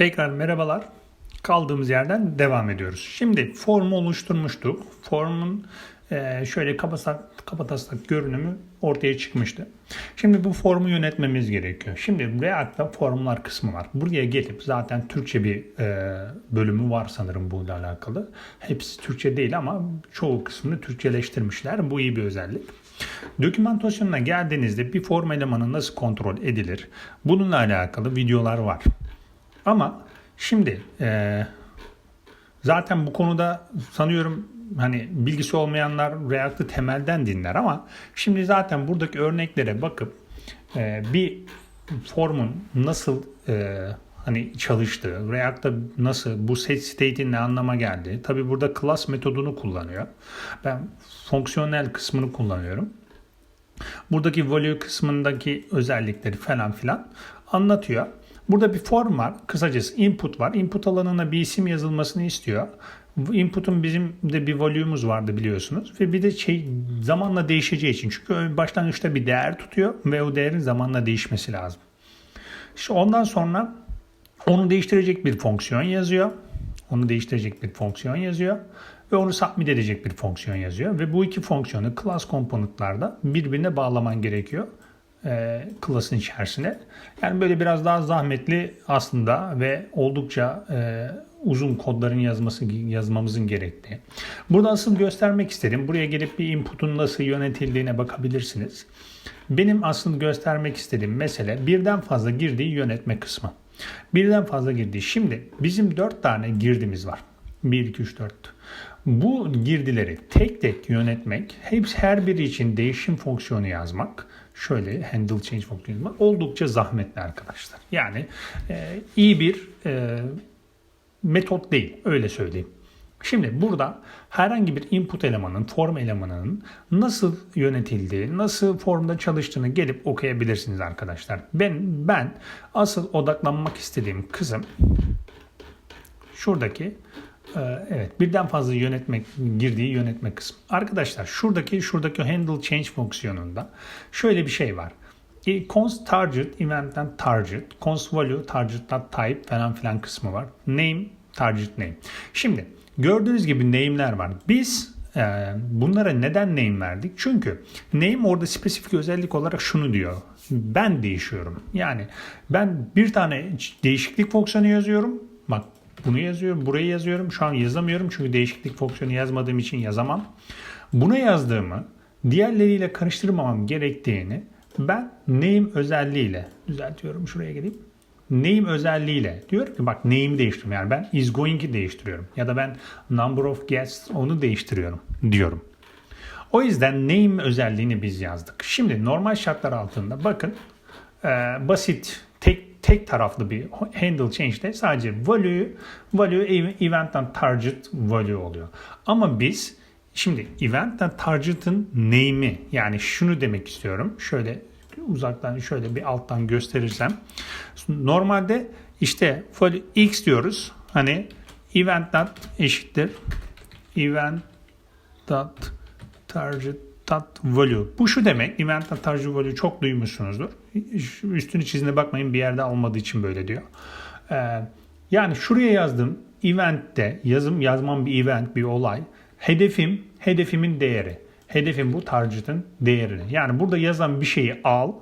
Tekrar merhabalar. Kaldığımız yerden devam ediyoruz. Şimdi formu oluşturmuştuk. Formun e, şöyle kapataslak görünümü ortaya çıkmıştı. Şimdi bu formu yönetmemiz gerekiyor. Şimdi React'ta formlar kısmı var. Buraya gelip zaten Türkçe bir e, bölümü var sanırım bununla alakalı. Hepsi Türkçe değil ama çoğu kısmını Türkçeleştirmişler. Bu iyi bir özellik. Dokümantasyonuna geldiğinizde bir form elemanı nasıl kontrol edilir? Bununla alakalı videolar var. Ama şimdi e, zaten bu konuda sanıyorum hani bilgisi olmayanlar React'ı temelden dinler ama şimdi zaten buradaki örneklere bakıp e, bir formun nasıl e, hani çalıştığı, React'ta nasıl bu set state'in ne anlama geldiği. Tabi burada class metodunu kullanıyor. Ben fonksiyonel kısmını kullanıyorum. Buradaki value kısmındaki özellikleri falan filan anlatıyor. Burada bir form var. Kısacası input var. Input alanına bir isim yazılmasını istiyor. İnput'un bizim de bir value'umuz vardı biliyorsunuz. Ve bir de şey zamanla değişeceği için. Çünkü başlangıçta bir değer tutuyor ve o değerin zamanla değişmesi lazım. İşte ondan sonra onu değiştirecek bir fonksiyon yazıyor. Onu değiştirecek bir fonksiyon yazıyor. Ve onu submit edecek bir fonksiyon yazıyor. Ve bu iki fonksiyonu class komponentlarda birbirine bağlaman gerekiyor e, class'ın içerisine. Yani böyle biraz daha zahmetli aslında ve oldukça e, uzun kodların yazması yazmamızın gerektiği. Burada asıl göstermek istedim. Buraya gelip bir input'un nasıl yönetildiğine bakabilirsiniz. Benim aslında göstermek istediğim mesele birden fazla girdiği yönetme kısmı. Birden fazla girdiği. Şimdi bizim 4 tane girdimiz var. 1, 2, 3, 4. Bu girdileri tek tek yönetmek, hepsi her biri için değişim fonksiyonu yazmak, şöyle handle change fonksiyonu yazmak oldukça zahmetli arkadaşlar. Yani e, iyi bir e, metot değil, öyle söyleyeyim. Şimdi burada herhangi bir input elemanın, form elemanının nasıl yönetildiği, nasıl formda çalıştığını gelip okuyabilirsiniz arkadaşlar. Ben ben asıl odaklanmak istediğim kısım şuradaki evet birden fazla yönetmek girdiği yönetme kısmı. Arkadaşlar şuradaki şuradaki handle change fonksiyonunda şöyle bir şey var. E, const target event'ten target, const value target'tan type falan filan kısmı var. Name target name. Şimdi gördüğünüz gibi name'ler var. Biz e, bunlara neden name verdik? Çünkü name orada spesifik özellik olarak şunu diyor. Ben değişiyorum. Yani ben bir tane değişiklik fonksiyonu yazıyorum. Bunu yazıyorum, burayı yazıyorum. Şu an yazamıyorum çünkü değişiklik fonksiyonu yazmadığım için yazamam. Buna yazdığımı diğerleriyle karıştırmamam gerektiğini ben name özelliğiyle düzeltiyorum şuraya geleyim. Name özelliğiyle diyorum ki bak name'i değiştiriyorum. Yani ben is going'i değiştiriyorum. Ya da ben number of guests onu değiştiriyorum diyorum. O yüzden name özelliğini biz yazdık. Şimdi normal şartlar altında bakın basit tek taraflı bir handle change'de sadece value, value event'ten target value oluyor. Ama biz şimdi event'ten target'ın name'i yani şunu demek istiyorum. Şöyle uzaktan şöyle bir alttan gösterirsem normalde işte value x diyoruz. Hani event dot eşittir event dot target value. Bu şu demek. Event target value çok duymuşsunuzdur. Üstünü çizine bakmayın bir yerde almadığı için böyle diyor. Ee, yani şuraya yazdım eventte yazım yazmam bir event bir olay. Hedefim hedefimin değeri. Hedefim bu target'ın değerini. Yani burada yazan bir şeyi al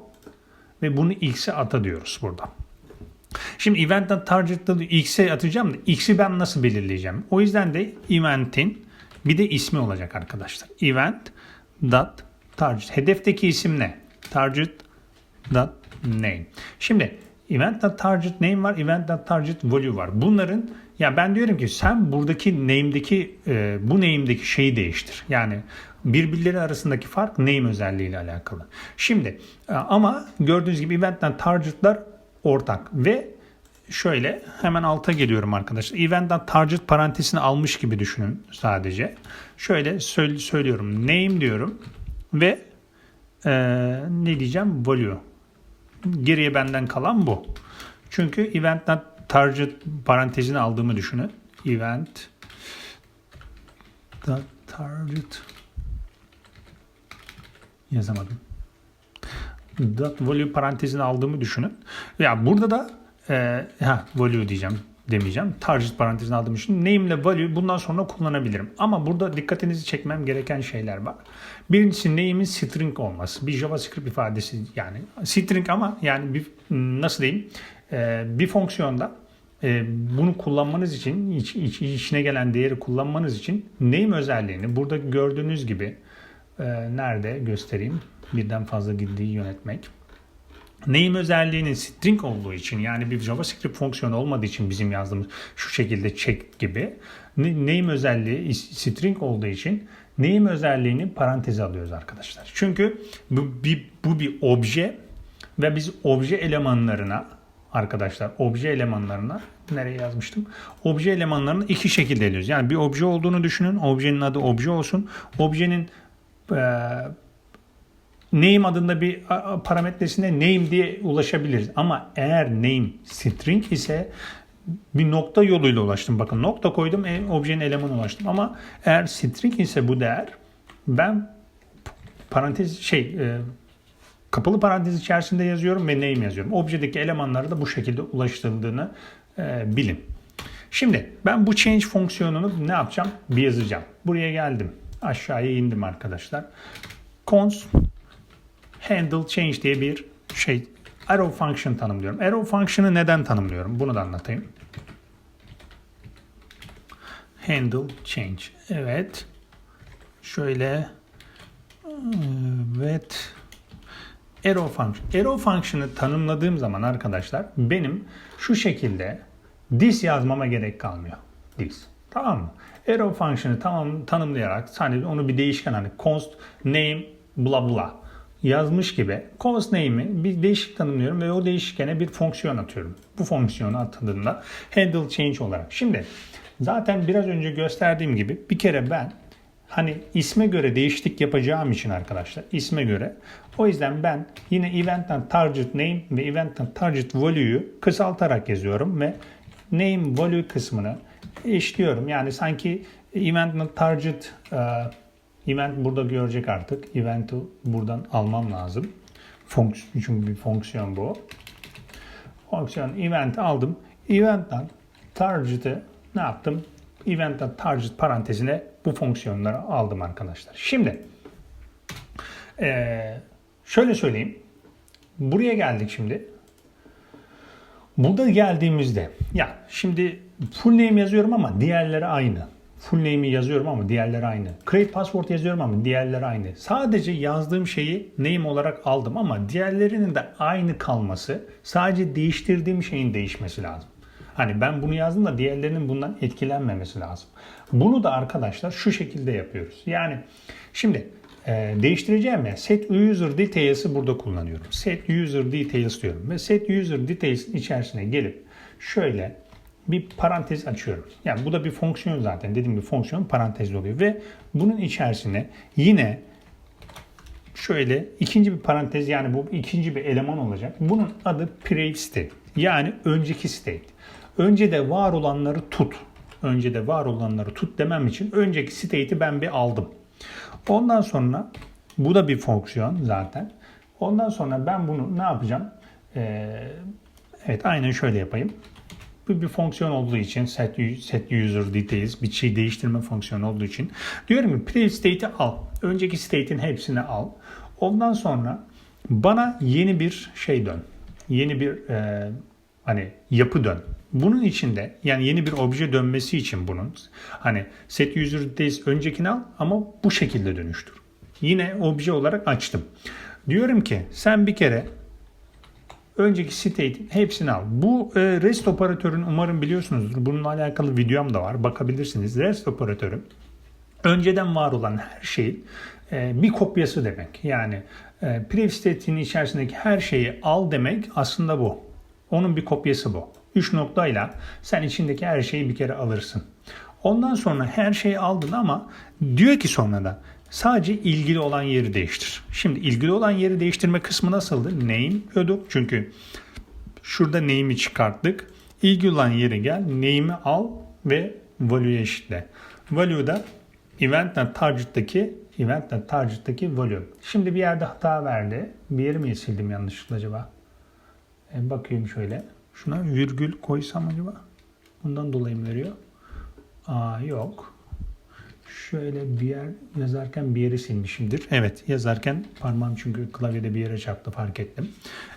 ve bunu x'e ata diyoruz burada. Şimdi event'ten target'ta x'e atacağım da x'i ben nasıl belirleyeceğim? O yüzden de event'in bir de ismi olacak arkadaşlar. Event dot target. Hedefteki isim ne? Target name. Şimdi event dot target name var, event dot target value var. Bunların ya ben diyorum ki sen buradaki name'deki e, bu name'deki şeyi değiştir. Yani birbirleri arasındaki fark name özelliğiyle alakalı. Şimdi e, ama gördüğünüz gibi event'ten target'lar ortak ve şöyle hemen alta geliyorum arkadaşlar. Event'ten target parantezini almış gibi düşünün sadece. Şöyle söylüyorum. Name diyorum ve e, ne diyeceğim? Value. Geriye benden kalan bu. Çünkü event'ten target parantezini aldığımı düşünün. Event target yazamadım. Dot value parantezini aldığımı düşünün. Ya burada da e, ha, value diyeceğim demeyeceğim. Target parantezine aldığım için name ile value bundan sonra kullanabilirim. Ama burada dikkatinizi çekmem gereken şeyler var. Birincisi name'in string olması. Bir JavaScript ifadesi yani string ama yani bir nasıl diyeyim e, bir fonksiyonda e, bunu kullanmanız için iç, iç, içine gelen değeri kullanmanız için name özelliğini burada gördüğünüz gibi e, nerede göstereyim birden fazla gittiği yönetmek. Name özelliğinin string olduğu için yani bir JavaScript fonksiyonu olmadığı için bizim yazdığımız şu şekilde check gibi name özelliği string olduğu için name özelliğini paranteze alıyoruz arkadaşlar. Çünkü bu bir, bu bir obje ve biz obje elemanlarına arkadaşlar obje elemanlarına nereye yazmıştım? Obje elemanlarını iki şekilde ediyoruz. Yani bir obje olduğunu düşünün. Objenin adı obje olsun. Objenin e, name adında bir parametresine name diye ulaşabiliriz. Ama eğer name string ise bir nokta yoluyla ulaştım. Bakın nokta koydum e, objenin elemanına ulaştım. Ama eğer string ise bu değer ben parantez şey e, kapalı parantez içerisinde yazıyorum ve name yazıyorum. Objedeki elemanlara da bu şekilde ulaştırıldığını e, bilin. Şimdi ben bu change fonksiyonunu ne yapacağım? Bir yazacağım. Buraya geldim. Aşağıya indim arkadaşlar. Cons handle change diye bir şey arrow function tanımlıyorum. Arrow function'ı neden tanımlıyorum? Bunu da anlatayım. Handle change. Evet. Şöyle evet arrow function. Arrow function'ı tanımladığım zaman arkadaşlar benim şu şekilde this yazmama gerek kalmıyor. This. Tamam mı? Arrow function'ı tamam tanımlayarak sadece onu bir değişken hani const name bla bla yazmış gibi const name'i bir değişik tanımlıyorum ve o değişkene bir fonksiyon atıyorum. Bu fonksiyonu atadığında handle change olarak. Şimdi zaten biraz önce gösterdiğim gibi bir kere ben hani isme göre değişiklik yapacağım için arkadaşlar isme göre o yüzden ben yine event'ten target name ve event'ten target value'yu kısaltarak yazıyorum ve name value kısmını eşliyorum. Yani sanki event'ten target uh, Event burada görecek artık. Event'i buradan almam lazım. Fonksiyon, çünkü bir fonksiyon bu. Fonksiyon event aldım. Event'ten target'ı ne yaptım? Event'ten target parantezine bu fonksiyonları aldım arkadaşlar. Şimdi şöyle söyleyeyim. Buraya geldik şimdi. Burada geldiğimizde ya şimdi full name yazıyorum ama diğerleri aynı. Full name'i yazıyorum ama diğerleri aynı. Create password yazıyorum ama diğerleri aynı. Sadece yazdığım şeyi name olarak aldım ama diğerlerinin de aynı kalması sadece değiştirdiğim şeyin değişmesi lazım. Hani ben bunu yazdım da diğerlerinin bundan etkilenmemesi lazım. Bunu da arkadaşlar şu şekilde yapıyoruz. Yani şimdi e, değiştireceğim ya set user details'ı burada kullanıyorum. Set user details diyorum ve set user details'in içerisine gelip şöyle bir parantez açıyorum. Yani bu da bir fonksiyon zaten. Dediğim gibi fonksiyon parantezli oluyor. Ve bunun içerisine yine şöyle ikinci bir parantez yani bu ikinci bir eleman olacak. Bunun adı previous state. Yani önceki state. Önce de var olanları tut. Önce de var olanları tut demem için önceki state'i ben bir aldım. Ondan sonra bu da bir fonksiyon zaten. Ondan sonra ben bunu ne yapacağım? Ee, evet aynen şöyle yapayım. Bu bir fonksiyon olduğu için set, set user details bir şey değiştirme fonksiyonu olduğu için diyorum ki previous state'i al. Önceki state'in hepsini al. Ondan sonra bana yeni bir şey dön. Yeni bir e, hani yapı dön. Bunun içinde yani yeni bir obje dönmesi için bunun hani set user details öncekini al ama bu şekilde dönüştür. Yine obje olarak açtım. Diyorum ki sen bir kere önceki state'in hepsini al. Bu e, REST operatörün umarım biliyorsunuzdur. Bununla alakalı videom da var. Bakabilirsiniz. REST operatörü önceden var olan her şeyin e, bir kopyası demek. Yani e, prev state'in içerisindeki her şeyi al demek aslında bu. Onun bir kopyası bu. Üç noktayla sen içindeki her şeyi bir kere alırsın. Ondan sonra her şeyi aldın ama diyor ki sonra da Sadece ilgili olan yeri değiştir. Şimdi ilgili olan yeri değiştirme kısmı nasıldı? Name diyorduk. Çünkü şurada name'i çıkarttık. İlgili olan yere gel. Name'i al ve value eşitle. Value da event target'taki event target'taki value. Şimdi bir yerde hata verdi. Bir yeri mi sildim yanlışlıkla acaba? E, bakayım şöyle. Şuna virgül koysam acaba? Bundan dolayı mı veriyor? Aa yok. Şöyle bir yer yazarken bir yeri silmişimdir. Evet yazarken parmağım çünkü klavyede bir yere çarptı fark ettim.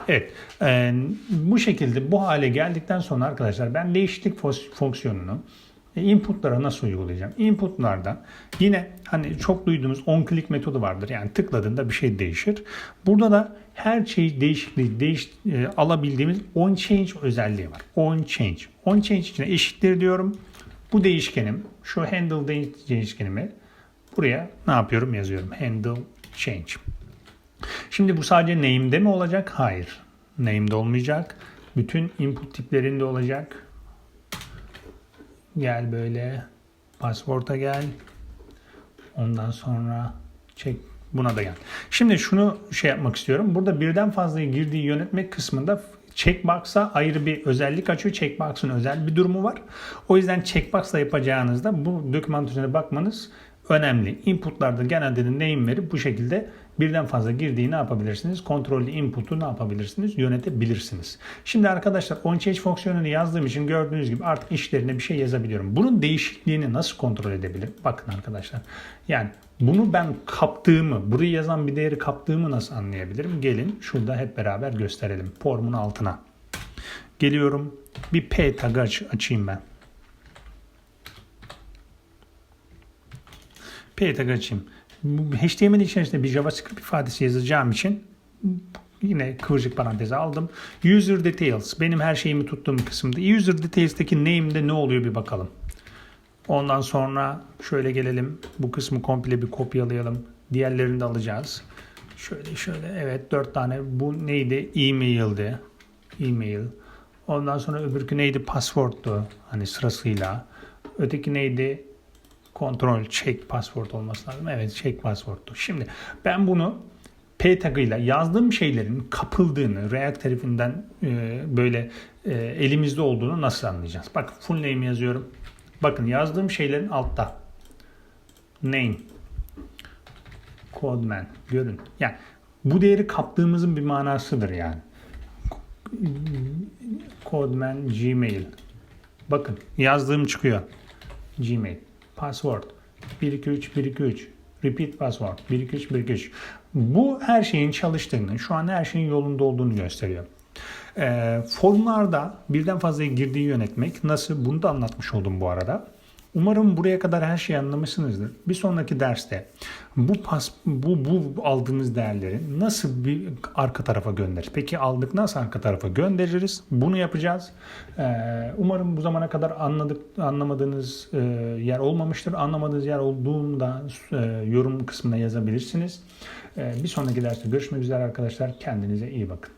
Evet e, bu şekilde bu hale geldikten sonra arkadaşlar ben değişiklik fonksiyonunu e, inputlara nasıl uygulayacağım? Inputlarda yine hani çok duyduğumuz on click metodu vardır. Yani tıkladığında bir şey değişir. Burada da her şey değişikliği değiş, e, alabildiğimiz on change özelliği var. On change. On change içine eşittir diyorum. Bu değişkenim, şu handle de- değişkenimi buraya ne yapıyorum yazıyorum. Handle change. Şimdi bu sadece name'de mi olacak? Hayır. Name'de olmayacak. Bütün input tiplerinde olacak. Gel böyle password'a gel. Ondan sonra çek buna da gel. Şimdi şunu şey yapmak istiyorum. Burada birden fazla girdiği yönetmek kısmında checkbox'a ayrı bir özellik açıyor. Checkbox'ın özel bir durumu var. O yüzden checkbox'la yapacağınızda bu dokümantasyona bakmanız önemli. Input'larda genelde de name verip bu şekilde birden fazla girdiği ne yapabilirsiniz? Kontrollü input'u ne yapabilirsiniz? Yönetebilirsiniz. Şimdi arkadaşlar on change fonksiyonunu yazdığım için gördüğünüz gibi artık işlerine bir şey yazabiliyorum. Bunun değişikliğini nasıl kontrol edebilirim? Bakın arkadaşlar. Yani bunu ben kaptığımı, burayı yazan bir değeri kaptığımı nasıl anlayabilirim? Gelin şurada hep beraber gösterelim. Formun altına. Geliyorum. Bir P tagı aç- açayım ben. P tag açayım. HTML içerisinde bir JavaScript ifadesi yazacağım için yine kıvırcık paranteze aldım. User details benim her şeyimi tuttuğum kısımda. User details'teki name'de ne oluyor bir bakalım. Ondan sonra şöyle gelelim. Bu kısmı komple bir kopyalayalım. Diğerlerini de alacağız. Şöyle şöyle evet dört tane. Bu neydi? E-mail'di. E-mail. Ondan sonra öbürkü neydi? Password'tu. Hani sırasıyla. Öteki neydi? Kontrol check password olması lazım. Evet check password'tu. Şimdi ben bunu P tagıyla yazdığım şeylerin kapıldığını React tarifinden e, böyle e, elimizde olduğunu nasıl anlayacağız? Bak full name yazıyorum. Bakın yazdığım şeylerin altta. Name. Codeman. Görün. Yani bu değeri kaptığımızın bir manasıdır yani. Codeman Gmail. Bakın yazdığım çıkıyor. Gmail. Password. 123 123. Repeat password. 123 123. Bu her şeyin çalıştığını, şu an her şeyin yolunda olduğunu gösteriyor. Ee, formlarda birden fazla girdiği yönetmek nasıl bunu da anlatmış oldum bu arada. Umarım buraya kadar her şeyi anlamışsınızdır. Bir sonraki derste bu pas bu bu aldığımız değerleri nasıl bir arka tarafa gönderir? Peki aldık nasıl arka tarafa göndeririz? Bunu yapacağız. Ee, umarım bu zamana kadar anladık anlamadığınız e, yer olmamıştır. Anlamadığınız yer olduğunda e, yorum kısmına yazabilirsiniz. Ee, bir sonraki derste görüşmek üzere arkadaşlar. Kendinize iyi bakın.